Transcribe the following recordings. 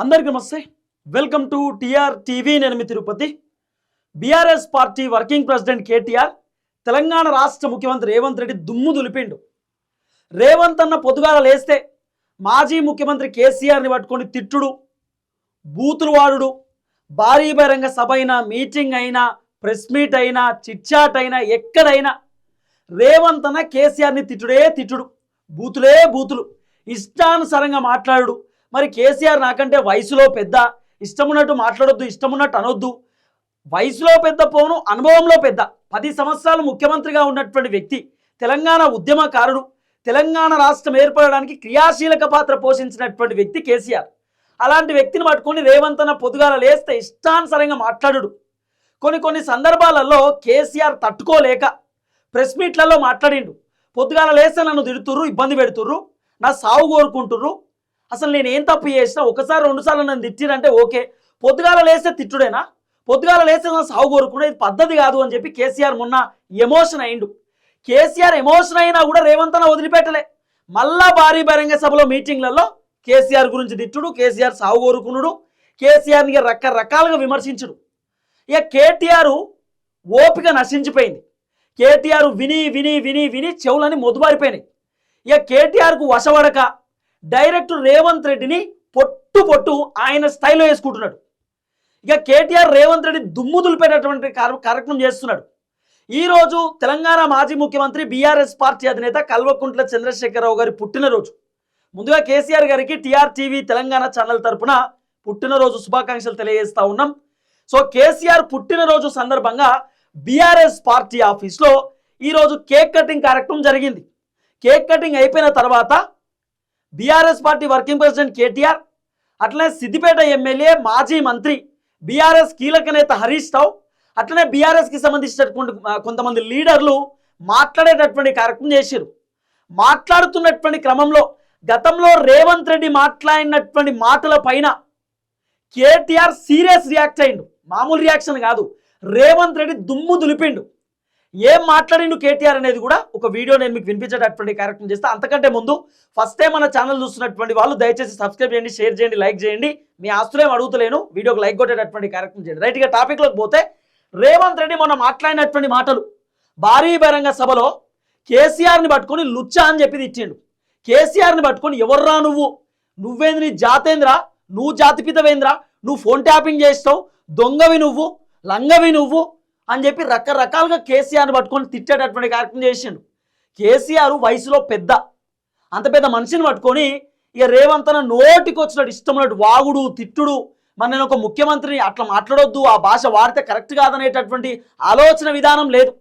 అందరికీ నమస్తే. Welcome to TR TV నేను Tirupati. BRS party working president KTR Telangana రాష్ట్ర ముఖ్యమంత్రి రేవంత్ రెడ్డి దుమ్ము దులిపిండు. రేవంత్ అన్న పొద్దుగాల లేస్తే మాజీ ముఖ్యమంత్రి కేసీఆర్ని పట్టుకొని తిట్టుడు బూతులు వాడుడు. భారీ బహిరంగ సభ అయినా మీటింగ్ అయినా ప్రెస్ మీట్ అయినా చిట్చాట్ అయినా ఎక్కడైనా రేవంత్ అన్న కేసీఆర్ని తిట్టుడే తిట్టుడు. బూతులే బూతులు. ఇష్టానుసారంగా మాట్లాడు మరి కేసీఆర్ నాకంటే వయసులో పెద్ద ఇష్టమున్నట్టు మాట్లాడొద్దు ఇష్టం ఉన్నట్టు అనొద్దు. వయసులో పెద్ద పోను అనుభవంలో పెద్ద. పది సంవత్సరాలు ముఖ్యమంత్రిగా ఉన్నటువంటి వ్యక్తి తెలంగాణ ఉద్యమకారుడు తెలంగాణ రాష్ట్రం ఏర్పడడానికి క్రియాశీలక పాత్ర పోషించినటువంటి వ్యక్తి కేసీఆర్. అలాంటి వ్యక్తిని పట్టుకొని రేవంత్ అన్న పొద్దుగాల లేస్తే ఇష్టానుసరంగా మాట్లాడు కొన్ని కొన్ని సందర్భాలలో కేసీఆర్ తట్టుకోలేక ప్రెస్ మీట్లలో మాట్లాడిండు. పొద్దుగాల లేస్తే నన్ను తిడుతుర్రు ఇబ్బంది పెడుతుర్రు నా సాగు కోరుకుంటుర్రు అసలు నేను ఏం తప్పు చేసినా ఒకసారి రెండుసార్లు నన్ను తిట్టిరంటే ఓకే. పొద్దుగాల లేస్తే తిట్టుడేనా? పొద్దుగాల లేస్తే నా సాగు కోరుకున్నా ఇది పద్ధతి కాదు అని చెప్పి కేసీఆర్ మొన్న ఎమోషన్ అయిండు. కేసీఆర్ ఎమోషన్ అయినా కూడా రేవంత్ అన్న వదిలిపెట్టలే. మళ్ళా భారీ బహిరంగ సభలో మీటింగ్లలో కేసీఆర్ గురించి తిట్టుడు కేసీఆర్ సాగు కోరుకునుడు కేసీఆర్ని రకరకాలుగా విమర్శించుడు. ఇక కేటీఆర్ ఓపిక నశించిపోయింది. కేటీఆర్ విని విని విని విని చెవులని మొదుబారిపోయినాయి. ఇక కేటీఆర్కు వశవడక డైరెక్ట్ రేవంత్ రెడ్డిని పొట్టు పొట్టు ఆయన స్థాయిలో వేసుకుంటున్నాడు. ఇక కేటీఆర్ రేవంత్ రెడ్డి దుమ్ము దులిపేటటువంటి కార్యక్రమం చేస్తున్నాడు. ఈరోజు తెలంగాణ మాజీ ముఖ్యమంత్రి బీఆర్ఎస్ పార్టీ అధినేత కల్వకుంట్ల చంద్రశేఖరరావు గారి పుట్టినరోజు. ముందుగా కేసీఆర్ గారికి టీఆర్ టీవీ తెలంగాణ ఛానల్ తరపున పుట్టినరోజు శుభాకాంక్షలు తెలియజేస్తా ఉన్నాం. సో కేసీఆర్ పుట్టినరోజు సందర్భంగా బీఆర్ఎస్ పార్టీ ఆఫీస్లో ఈరోజు కేక్ కటింగ్ కార్యక్రమం జరిగింది. కేక్ కటింగ్ అయిపోయిన తర్వాత BRS party working president KTR అట్లనే సిద్దిపేట ఎమ్మెల్యే మాజీ మంత్రి బీఆర్ఎస్ కీలక నేత హరీష్ రావు అట్లనే బీఆర్ఎస్కి సంబంధించినటువంటి కొంతమంది లీడర్లు మాట్లాడేటటువంటి కార్యక్రమం చేశారు మాట్లాడుతున్నటువంటి క్రమంలో గతంలో రేవంత్ రెడ్డి మాట్లాడినటువంటి మాటల పైన కేటీఆర్ సీరియస్ రియాక్ట్ అయిండు. మామూలు రియాక్షన్ కాదు. రేవంత్ రెడ్డి దుమ్ము దులిపిండు. ఏం మాట్లాడిండు కేటీఆర్ అనేది కూడా ఒక వీడియో నేను మీకు వినిపించేటటువంటి కార్యక్రమం చేస్తాను అంతకంటే ముందు ఫస్ట్ టైం మన ఛానల్ చూస్తున్నటువంటి వాళ్ళు దయచేసి సబ్స్క్రైబ్ చేయండి షేర్ చేయండి లైక్ చేయండి. మీ ఆస్తులేం అడుగుతలేను. వీడియోకి లైక్ కొట్టేటటువంటి కార్యక్రమం చేయండి. రైట్గా టాపిక్లోకి పోతే రేవంత్ రెడ్డి మొన్న మాట్లాడినటువంటి మాటలు భారీ బహిరంగ సభలో కేసీఆర్ని పట్టుకొని లుచ్చా అని చెప్పి ఇచ్చిండు కేసీఆర్ని పట్టుకొని ఎవర్రా నువ్వు? నువ్వేంది నీ జాతేంద్ర? నువ్వు జాతిపితవేంద్ర? నువ్వు ఫోన్ ట్యాపింగ్ చేస్తావు. దొంగవి నువ్వు లంగవి నువ్వు అని చెప్పి రకరకాలుగా కేసీఆర్ని పట్టుకొని తిట్టేటటువంటి కార్యక్రమం చేసిండు. కేసీఆర్ వయసులో పెద్ద. అంత పెద్ద మనిషిని పట్టుకొని ఇక రేవంత్ అన్న నోటికి వచ్చినట్టు ఇష్టం ఉన్నట్టు వాగుడు తిట్టుడు. మరి నేను ఒక ముఖ్యమంత్రిని అట్లా మాట్లాడొద్దు ఆ భాష వాడితే కరెక్ట్ కాదనేటటువంటి ఆలోచన విధానం లేదు.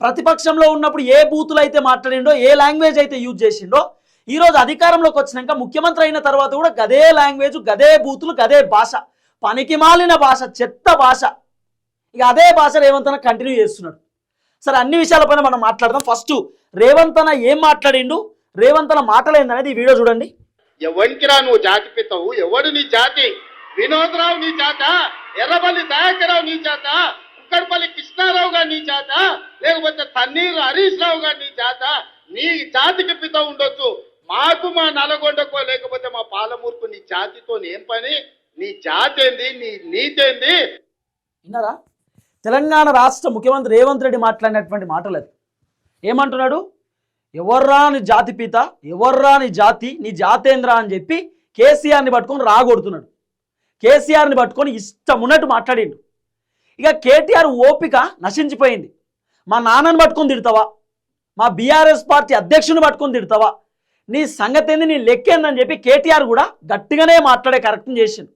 ప్రతిపక్షంలో ఉన్నప్పుడు ఏ బూతులు అయితే మాట్లాడిండో ఏ లాంగ్వేజ్ అయితే యూజ్ చేసిండో ఈరోజు అధికారంలోకి వచ్చినాక ముఖ్యమంత్రి అయిన తర్వాత కూడా గదే లాంగ్వేజ్ గదే బూతులు గదే భాష. పనికి మాలిన భాష చెత్త భాష. ఇక అదే భాష రేవంత్ అన్న కంటిన్యూ చేస్తున్నాడు. సరే అన్ని విషయాలపైన మనం మాట్లాడదాం. ఫస్ట్ రేవంత్ అన్న ఏం మాట్లాడిండు? రేవంత్ అన్న మాటలు ఏందనేది ఈ వీడియో చూడండి. ఎవరికిరా నువ్వు జాతి పితవు? ఎవడు నీ జాతి? వినోదరావు నీ జాత? ఎర్రబల్లి దయాకరావు నీ జాత? కుక్కడపల్లి కృష్ణారావు గారు నీ జాత? లేకపోతే తన్నీరు హరీష్ రావు గారు నీ జాత? నీ జాతికి పిత ఉండొచ్చు. మాకు మా నల్గొండకో లేకపోతే మా పాలమూరుకు నీ జాతితో ఏం పని? నీ జాతి ఏంది నీ నీతేంది? విన్నారా? తెలంగాణ రాష్ట్ర ముఖ్యమంత్రి రేవంత్ రెడ్డి మాట్లాడినటువంటి మాటలు అది ఏమంటున్నాడు? ఎవర్రా నీ జాతి పిత ఎవర్రా నీ జాతి నీ జాతేంద్ర అని చెప్పి కేసీఆర్ని పట్టుకొని రాగొడుతున్నాడు. కేసీఆర్ని పట్టుకొని ఇష్టం ఉన్నట్టు మాట్లాడిండు. ఇక కేటీఆర్ ఓపిక నశించిపోయింది. మా నాన్నని పట్టుకొని తిడతావా? మా బీఆర్ఎస్ పార్టీ అధ్యక్షుని పట్టుకొని తిడతావా? నీ సంగతి ఏంది నీ లెక్కేందని చెప్పి కేటీఆర్ కూడా గట్టిగానే మాట్లాడే కార్యక్రమం చేసిండు.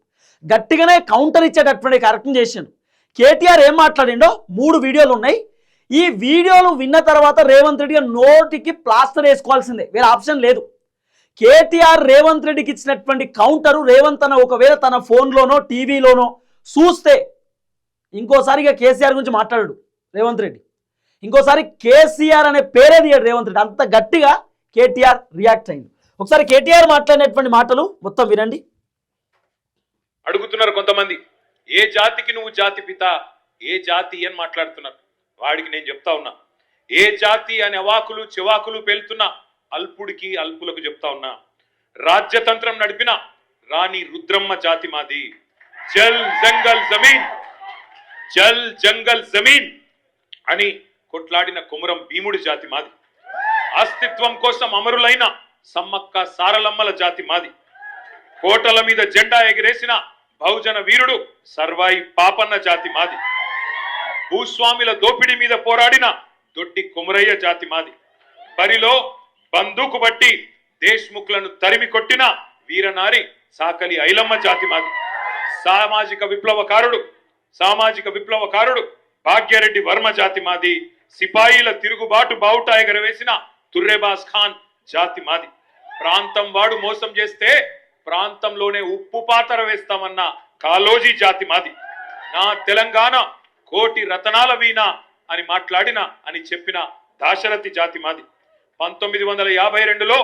గట్టిగానే కౌంటర్ ఇచ్చేటటువంటి కార్యక్రమం చేసిండు. కేటీఆర్ ఏం మాట్లాడిండో మూడు వీడియోలు ఉన్నాయి. ఈ వీడియోలు విన్న తర్వాత రేవంత్ రెడ్డి నోటికి ప్లాస్టర్ వేసుకోవాల్సిందే. వేరే ఆప్షన్ లేదు. కేటీఆర్ రేవంత్ రెడ్డికి ఇచ్చినటువంటి కౌంటరు రేవంత్ అన్న ఒకవేళ తన ఫోన్లోనో టీవీలోనో చూస్తే ఇంకోసారి ఇక కేసీఆర్ గురించి మాట్లాడాడు రేవంత్ రెడ్డి. ఇంకోసారి కేసీఆర్ అనే పేరే తీయడు రేవంత్ రెడ్డి. అంత గట్టిగా కేటీఆర్ రియాక్ట్ అయింది ఒకసారి కేటీఆర్ మాట్లాడినటువంటి మాటలు మొత్తం వినండి. అడుగుతున్నారు కొంతమంది. ఏ జాతికి నువ్వు జాతి పిత? ఏ జాతి అని మాట్లాడుతున్నారు? వాడికి నేను చెప్తా ఉన్నా. ఏ జాతి అనే అవాకులు చెవాకులు పేలుతున్నా? అల్పుడికి అల్పులకు చెప్తా ఉన్నా. రాజ్యతంత్రం నడిపిన రాణి రుద్రమ్మ జాతి మాది. జల్ జంగల్ జమీన్ జల్ జంగల్ జమీన్ అని కొట్లాడిన కుమరం భీముడి జాతి మాది. అస్తిత్వం కోసం అమరులైన సమ్మక్క సారలమ్మల జాతి మాది. కోటల మీద జెండా ఎగిరేసిన బహుజన వీరుడు సర్వాయి పాపన్న జాతి మాది. భూస్వాముల దోపిడీ మీద పోరాడిన దొడ్డి కుమరయ్య జాతి మాది. బరిలో బందూకు బట్టి దేశ్ముఖ్లను తరిమి కొట్టిన వీరనారి సాకలి ఐలమ్మ జాతి మాది. సామాజిక విప్లవకారుడు సామాజిక విప్లవకారుడు భాగ్యరెడ్డి వర్మ జాతి మాది. సిపాయిల తిరుగుబాటు బావుటా ఎగరవేసిన తుర్రేబాస్ ఖాన్ జాతి మాది. ప్రాంతం వాడు మోసం చేస్తే ప్రాంతంలోనే ఉప్పు పాతర వేస్తామన్న కాలోజీ జాతి మాది. నా తెలంగాణ కోటి రతనాల వీణ అని మాట్లాడిన అని చెప్పిన దాశరథి జాతి మాది. పంతొమ్మిది వందల యాభై రెండులో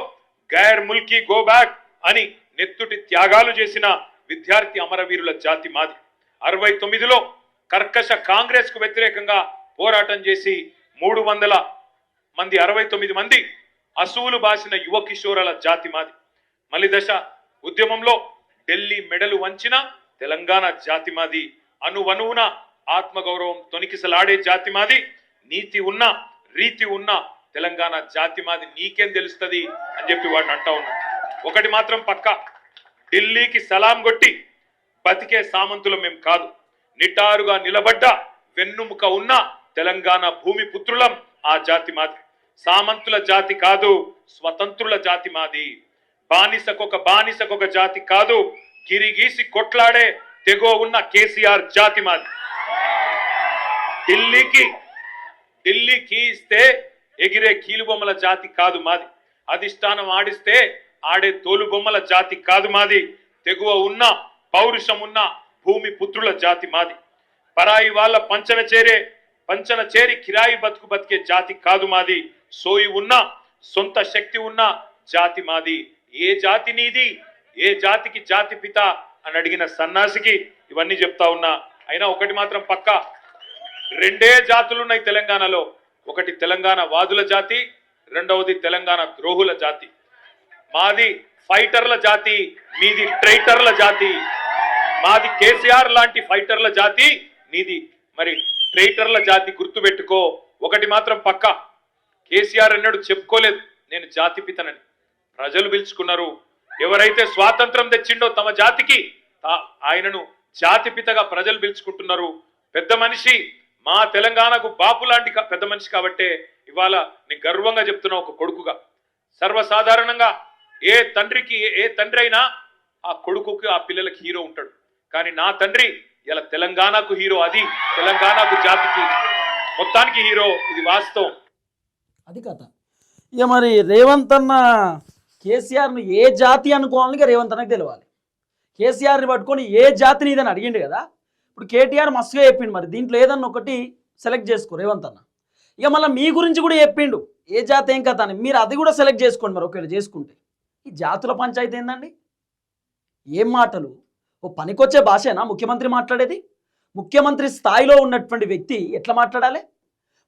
గైర్ ముల్కీ గో బ్యాక్ అని నెత్తుటి త్యాగాలు చేసిన విద్యార్థి అమరవీరుల జాతి మాది. అరవై తొమ్మిదిలో కర్కశ కాంగ్రెస్కు వ్యతిరేకంగా పోరాటం చేసి మూడు వందల మంది అరవై తొమ్మిది మంది అసువులు బాసిన యువ కిషోరల జాతి మాది. మలిదశ ఉద్యమంలో ఢిల్లీ మెడలు వంచిన తెలంగాణ జాతి మాది అనువనువున ఆత్మగౌరవం తొనికిసలాడే జాతి మాది నీతి ఉన్న రీతి ఉన్న తెలంగాణ జాతి మాది నీకేం తెలుస్తుంది అని చెప్పి వాడిని అంటా ఉన్నా ఒకటి మాత్రం పక్క ఢిల్లీకి సలాం కొట్టి బతికే సామంతులం మేం కాదు. నిటారుగా నిలబడ్డ వెన్నుముక ఉన్న తెలంగాణ భూమి పుత్రులం ఆ జాతి మాది సామంతుల జాతి కాదు స్వతంత్రుల జాతి మాది బానిసకొక బానిసకొక జాతి కాదు. గిరిగీసి కొట్లాడే తెగో ఉన్న కేసీఆర్ జాతి మాది. ఢిల్లీకి ఢిల్లీకి ఇస్తే ఎగిరే కీలుబొమ్మల జాతి కాదు మాది. అధిష్టానం ఆడిస్తే ఆడే తోలుబొమ్మల జాతి కాదు మాది. తెగువ ఉన్న పౌరుషం ఉన్న భూమి పుత్రుల జాతి మాది. పరాయి వాళ్ళ పంచన చేరే పంచన చేరి కిరాయి బతుకు బతికే జాతి కాదు మాది. సోయి ఉన్న సొంత శక్తి ఉన్న జాతి మాది. ఏ జాతి నీది? ఏ జాతికి జాతి పిత? అని అడిగిన సన్నాసికి ఇవన్నీ చెప్తా ఉన్నా. అయినా ఒకటి మాత్రం పక్క. రెండే జాతులు ఉన్నాయి తెలంగాణలో. ఒకటి తెలంగాణ వాదుల జాతి రెండవది తెలంగాణ ద్రోహుల జాతి. మాది ఫైటర్ల జాతి మీది ట్రైటర్ల జాతి. మాది కేసీఆర్ లాంటి ఫైటర్ల జాతి నీది మరి ట్రైటర్ల జాతి గుర్తుపెట్టుకో. ఒకటి మాత్రం పక్క. కేసీఆర్ అన్నాడు చెప్పుకోలేదు. నేను జాతి పితనని. ప్రజలు పిలుచుకున్నారు. ఎవరైతే స్వాతంత్రం తెచ్చిండో తమ జాతికి ఆయనను ఆయనను జాతిపితగా ప్రజలు పిలుచుకుంటున్నారు. పెద్ద మనిషి మా తెలంగాణకు బాపు లాంటి పెద్ద మనిషి కాబట్టే ఇవాళ నేను గర్వంగా చెప్తున్నా ఒక కొడుకుగా. సర్వసాధారణంగా ఏ తండ్రికి ఏ- ఏ తండ్రి అయినా ఆ కొడుకుకి ఆ పిల్లలకి హీరో ఉంటాడు. కానీ నా తండ్రి ఇలా తెలంగాణకు హీరో అది తెలంగాణకు జాతికి మొత్తానికి హీరో ఇది వాస్తవం. అది కథ. ఇక మరి రేవంత్ అన్న కేసీఆర్ను ఏ జాతి అనుకోవాలని రేవంత్ అన్నకు తెలియాలి కేసీఆర్ని పట్టుకొని ఏ జాతిని ఇదని అడిగిండు కదా. ఇప్పుడు కేటీఆర్ మస్తుగా చెప్పిండు మరి. దీంట్లో ఏదన్నా ఒకటి సెలెక్ట్ చేసుకో రేవంత్ అన్న. ఇక మళ్ళీ మీ గురించి కూడా చెప్పిండు. ఏ జాతి ఏం కథ అని. మీరు అది కూడా సెలెక్ట్ చేసుకోండి మరి ఒకవేళ చేసుకుంటే. ఈ జాతుల పంచాయతీ ఏందండి? ఏం మాటలు? ఓ పనికొచ్చే భాషేనా? ముఖ్యమంత్రి మాట్లాడేది? ముఖ్యమంత్రి స్థాయిలో ఉన్నటువంటి వ్యక్తి ఎట్లా మాట్లాడాలి?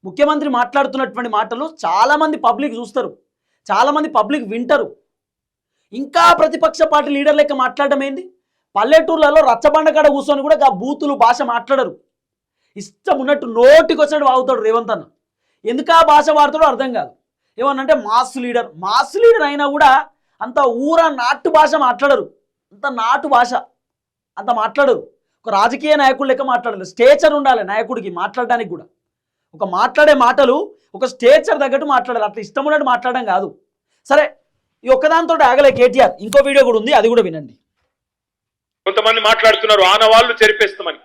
ముఖ్యమంత్రి మాట్లాడుతున్నటువంటి మాటలు చాలామంది పబ్లిక్ చూస్తారు. చాలామంది పబ్లిక్ వింటారు. ఇంకా ప్రతిపక్ష పార్టీ లీడర్ లెక్క మాట్లాడడం ఏంది? పల్లెటూర్లలో రచ్చబండ కాడ కూర్చొని కూడా ఆ బూతులు భాష మాట్లాడరు. ఇష్టం ఉన్నట్టు నోటికి వచ్చినట్టు వాగుతాడు రేవంత్ అన్న. ఎందుకు ఆ భాష వాడతాడో అర్థం కాదు. ఏమన్నంటే మాస్ లీడర్. మాస్ లీడర్ అయినా కూడా అంత ఊర నాటు భాష మాట్లాడరు. అంత నాటు భాష అంత మాట్లాడరు. ఒక రాజకీయ నాయకుడు లెక్క మాట్లాడరు. స్టేచర్ ఉండాలి నాయకుడికి మాట్లాడడానికి కూడా. ఒక మాట్లాడే మాటలు ఒక స్టేచర్ తగ్గట్టు మాట్లాడాలి. అట్లా ఇష్టం ఉన్నట్టు మాట్లాడడం కాదు. సరే ఈ ఒక్కదాంతో ఆగలే కేటీఆర్. ఇంకో వీడియో కూడా ఉంది అది కూడా వినండి. కొంతమంది మాట్లాడుతున్నారు ఆనవాళ్ళు చెరిపేస్తామని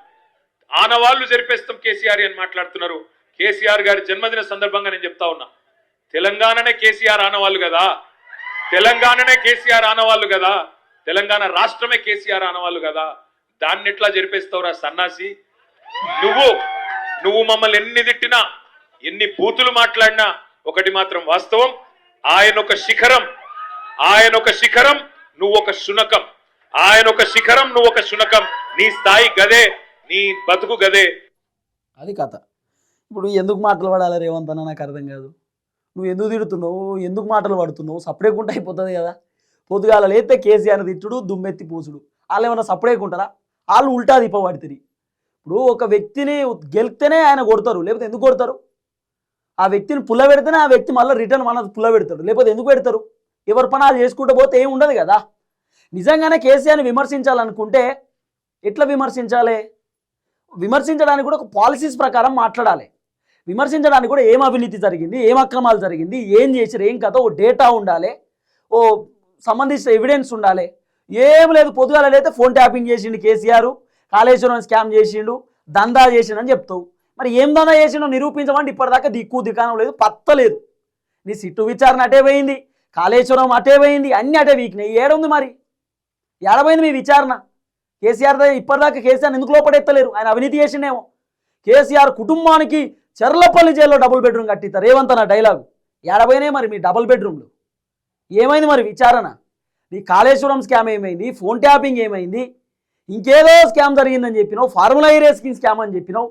ఆనవాళ్ళు చెరిపేస్తాం కేసీఆర్ అని మాట్లాడుతున్నారు. కేసీఆర్ గారి జన్మదిన సందర్భంగా నేను చెప్తా ఉన్నా. తెలంగాణనే కేసీఆర్ ఆనవాళ్ళు కదా. తెలంగాణనే కేసీఆర్ ఆనవాళ్ళు కదా. తెలంగాణ రాష్ట్రమే కేసీఆర్ ఆనవాళ్ళు కదా. దాన్ని ఎట్లా జరిపేస్తావురా సన్నాసి? నువ్వు నువ్వు మమ్మల్ని ఎన్ని తిట్టినా ఎన్ని బూతులు మాట్లాడినా ఒకటి మాత్రం వాస్తవం. ఆయన ఒక శిఖరం. ఆయన ఒక శిఖరం నువ్వు ఒక శునకం. ఆయన ఒక శిఖరం నువ్వు ఒక శునకం. నీ స్థాయి గదే నీ బతుకు గదే. అది కథ. ఇప్పుడు ఎందుకు మాటలు పడాలి రేవంత్ అన్న? నాకు అర్థం కాదు. నువ్వు ఎందుకు తిడుతున్నావు? ఎందుకు మాటలు పడుతున్నావు? సపరేట్ ఉంటే అయిపోతుంది కదా. పొద్దుగాల లేతే కేసీఆర్ తిట్టుడు దుమ్మెత్తి పూసుడు. వాళ్ళు ఏమన్నా సపరేకుంటారా వాళ్ళు ఉల్టా దీపబడితే ఇప్పుడు ఒక వ్యక్తిని గెలిస్తేనే ఆయన కొడతారు లేకపోతే ఎందుకు కొడతారు? ఆ వ్యక్తిని పుల్ల పెడితేనే ఆ వ్యక్తి మళ్ళీ రిటర్న్ మన పుల్ల పెడతాడు లేకపోతే ఎందుకు పెడతారు? ఎవరి పని అది చేసుకుంటూ పోతే ఏం ఉండదు కదా? నిజంగానే కేసీఆర్ని విమర్శించాలనుకుంటే ఎట్లా విమర్శించాలి? విమర్శించడానికి కూడా ఒక పాలసీస్ ప్రకారం మాట్లాడాలి. విమర్శించడానికి కూడా ఏం అవినీతి జరిగింది ఏం అక్రమాలు జరిగింది ఏం చేసారు ఏం కథ ఓ డేటా ఉండాలి ఓ సంబంధించిన ఎవిడెన్స్ ఉండాలి. ఏం లేదు పొదుగాలైతే ఫోన్ ట్యాపింగ్ చేసిండు కేసీఆర్ కాళేశ్వరం స్కామ్ చేసిండు దందా చేసిండు అని చెప్తావు. మరి ఏం దందా చేసిండో నిరూపించమంటే ఇప్పటిదాకా దిక్కు దికానం లేదు పత్తలేదు నీ సిట్టు విచారణ అటే పోయింది. కాళేశ్వరం అటే పోయింది అన్ని అటే వీక్నాయి. ఏడుంది మరి? ఏడబోయింది మీ విచారణ. కేసీఆర్ దగ్గర ఇప్పటిదాకా కేసీఆర్ ఎందుకు లోపడెత్తలేరు? ఆయన అవినీతి చేసిండేమో. కేసీఆర్ కుటుంబానికి చెర్లపల్లి జైల్లో డబుల్ బెడ్రూమ్ కట్టిస్తారు. రేవంత్ అన్న డైలాగు. ఏడపోయినాయి మరి మీ డబుల్ బెడ్రూమ్లు. ఏమైంది మరి విచారణ? నీ కాళేశ్వరం స్కామ్ ఏమైంది? ఫోన్ ట్యాపింగ్ ఏమైంది? ఇంకేదో స్కామ్ జరిగిందని చెప్పినావు. ఫార్ములా ఏరియా స్కీమ్ స్కామ్ అని చెప్పినావు.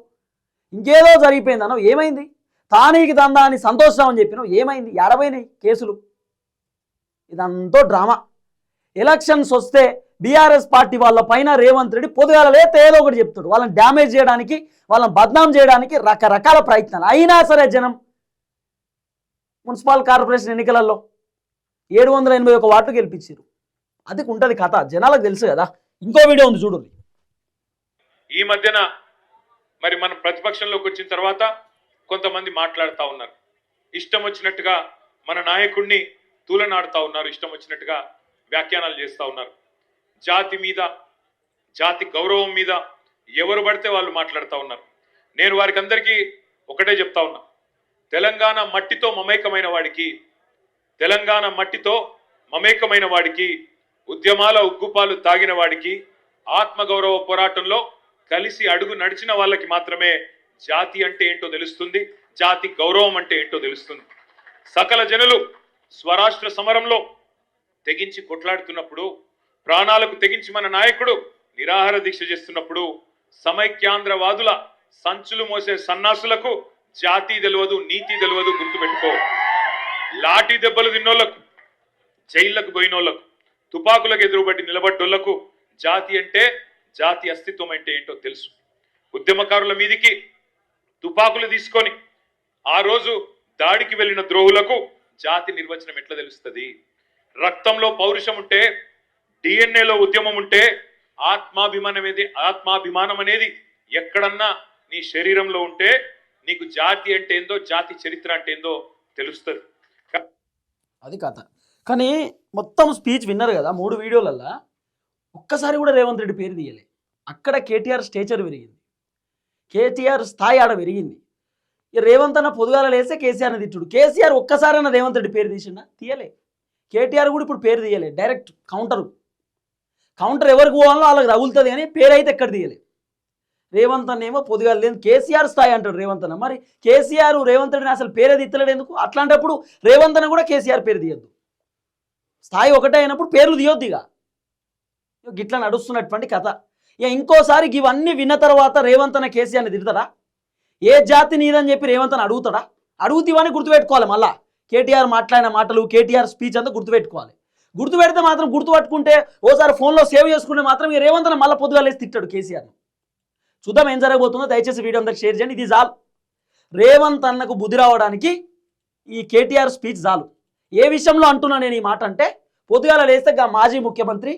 ఇంకేదో జరిగిపోయింది అన్నావు ఏమైంది? తానీకి దందా అని సంతోషం అని చెప్పినావు. ఏమైంది? ఏడపోయినాయి కేసులు. ఇదంతా డ్రామా. ఎలక్షన్స్ వస్తే బీఆర్ఎస్ పార్టీ వాళ్ళ పైన రేవంత్ రెడ్డి పొద్దుగాల ఏదో ఒకటి చెప్తాడు. వాళ్ళని డ్యామేజ్ చేయడానికి వాళ్ళని బద్నాం చేయడానికి రకరకాల ప్రయత్నాలు. అయినా సరే జనం మున్సిపల్ కార్పొరేషన్ ఎన్నికలలో ఏడు వందల ఎనభై ఒక వార్డు గెలిపించారు. అది ఉంటుంది కథ. జనాలకు తెలుసు కదా. ఇంకో వీడియో ఉంది చూడు. ఈ మధ్యన మరి మనం ప్రతిపక్షంలోకి వచ్చిన తర్వాత కొంతమంది మాట్లాడుతూ ఉన్నారు. ఇష్టం వచ్చినట్టుగా మన నాయకుడిని తూలనాడుతూ ఉన్నారు ఇష్టం వచ్చినట్టుగా వ్యాఖ్యానాలు చేస్తూ ఉన్నారు. జాతి మీద జాతి గౌరవం మీద ఎవరు పడితే వాళ్ళు మాట్లాడుతూ ఉన్నారు. నేను వారికి అందరికీ ఒకటే చెప్తా ఉన్నా. తెలంగాణ మట్టితో మమేకమైన వాడికి తెలంగాణ మట్టితో మమేకమైన వాడికి ఉద్యమాల ఉగ్గుపాలు తాగిన వాడికి ఆత్మగౌరవ పోరాటంలో కలిసి అడుగు నడిచిన వాళ్ళకి మాత్రమే జాతి అంటే ఏంటో తెలుస్తుంది జాతి గౌరవం అంటే ఏంటో తెలుస్తుంది. సకల జనులు స్వరాష్ట్ర సమరంలో తెగించి కొట్లాడుతున్నప్పుడు ప్రాణాలకు తెగించి మన నాయకుడు నిరాహార దీక్ష చేస్తున్నప్పుడు సమైక్యాంధ్రవాదుల సంచులు మోసే సన్నాసులకు జాతి తెలియదు నీతి తెలియదు గుర్తుపెట్టుకో. లాఠీ దెబ్బలు తిన్నోళ్ళకు జైళ్ళకు పోయినోళ్ళకు తుపాకులకు ఎదురుబడి నిలబడ్డోళ్ళకు జాతి అంటే జాతి అస్తిత్వం అంటే ఏంటో తెలుసు. ఉద్యమకారుల మీదికి తుపాకులు తీసుకొని ఆ రోజు దాడికి వెళ్ళిన ద్రోహులకు జాతి నిర్వచనం ఎట్లా తెలుస్తుంది? రక్తంలో పౌరుషం ఉంటే డిఎన్ఏలో ఉద్యమం ఉంటే ఆత్మాభిమానం అనేది ఆత్మాభిమానం అనేది ఎక్కడన్నా నీ శరీరంలో ఉంటే నీకు జాతి అంటే ఏందో జాతి చరిత్ర అంటే ఏందో తెలుస్తుంది. అది కథ. కానీ మొత్తం స్పీచ్ విన్నారు కదా మూడు వీడియోలల్లో ఒక్కసారి కూడా రేవంత్ రెడ్డి పేరు తీయలే. అక్కడ కేటీఆర్ స్టేచర్ పెరిగింది కేటీఆర్ స్థాయి ఆడ పెరిగింది ఇక రేవంత్ అన్న పొదుగాల లేస్తే కేసీఆర్ తిట్టుడు. కేసీఆర్ ఒక్కసారైనా రేవంత్ రెడ్డి పేరు తీసిండా? తీయలే. కేటీఆర్ కూడా ఇప్పుడు పేరు తీయలే. డైరెక్ట్ కౌంటర్ కౌంటర్ ఎవరికి పోవాలో వాళ్ళకి తగులుతుంది కానీ పేరు అయితే ఎక్కడ తీయలే. రేవంత్ అన్న ఏమో పొద్దుగాల లేదు కేసీఆర్ స్థాయి అంటాడు రేవంత్ అన్న. మరి కేసీఆర్ రేవంత్ రెడ్డిని అసలు పేరే తీత్తలేడు ఎందుకు? అట్లాంటప్పుడు రేవంత్ అన్న కూడా కేసీఆర్ పేరు తీయద్దు. స్థాయి ఒకటే అయినప్పుడు పేర్లు తీయొద్దు ఇక. గిట్లా నడుస్తున్నటువంటి కథ. ఇక ఇంకోసారి ఇవన్నీ విన్న తర్వాత రేవంత్ అన్న కేసీఆర్ని తిడతాడా? ఏ జాతి నీదని చెప్పి రేవంత్ అడుగుతాడా? అడుగుతీవని గుర్తుపెట్టుకోవాలి మళ్ళా. కేటీఆర్ మాట్లాడిన మాటలు కేటీఆర్ స్పీచ్ అంతా గుర్తుపెట్టుకోవాలి. గుర్తుపెడితే మాత్రం గుర్తుపట్టుకుంటే ఓసారి ఫోన్లో సేవ్ చేసుకుంటే మాత్రం ఈ రేవంత్ మళ్ళీ పొద్దుగా లేసి తిట్టాడు కేసీఆర్ని చూద్దాం ఏం జరగబోతుందో దయచేసి వీడియో అందరికి షేర్ చేయండి. ఇది చాలు. రేవంత్ అన్నకు బుద్ధి రావడానికి ఈ కేటీఆర్ స్పీచ్ చాలు. ఏ విషయంలో అంటున్నా నేను ఈ మాట అంటే పొద్దుగాల లేస్తే గా మాజీ ముఖ్యమంత్రి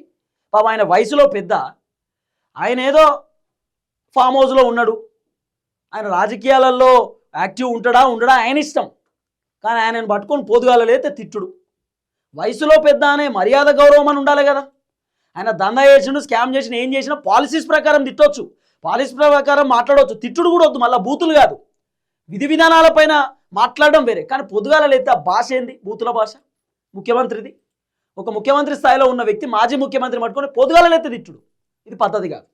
పాపం ఆయన వయసులో పెద్ద ఆయన ఏదో ఫామ్ హౌస్లో ఉన్నాడు. ఆయన రాజకీయాలలో యాక్టివ్ ఉంటాడా ఉండడా ఆయన ఇష్టం. కానీ ఆయనను పట్టుకొని పోదుగాలలేతే లేతే తిట్టుడు. వయసులో పెద్ద అనే మర్యాద గౌరవం అని ఉండాలి కదా. ఆయన దందా చేసిండు స్కామ్ చేసిన ఏం చేసినా పాలసీస్ ప్రకారం తిట్టొచ్చు. పాలసీ ప్రకారం మాట్లాడవచ్చు తిట్టుడు కూడా వద్దు మళ్ళీ బూతులు కాదు. విధి విధానాలపైన మాట్లాడడం వేరే. కానీ పొద్దుగాలైతే ఆ భాష ఏంది? బూతుల భాష? ముఖ్యమంత్రిది? ఒక ముఖ్యమంత్రి స్థాయిలో ఉన్న వ్యక్తి మాజీ ముఖ్యమంత్రి పట్టుకొని పొద్దుగాల లేతే తిట్టుడు. ఇది పద్ధతి కాదు.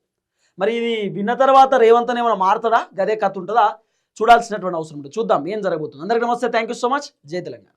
మరి ఇది విన్న తర్వాత రేవంత్ ఏమైనా మారుతుందా గదే కథ ఉంటుందా? చూడాల్సినటువంటి అవసరం ఉంటుంది. చూద్దాం ఏం జరగబోతుంది. అందరికీ నమస్తే. Thank you so much Jai Telangana.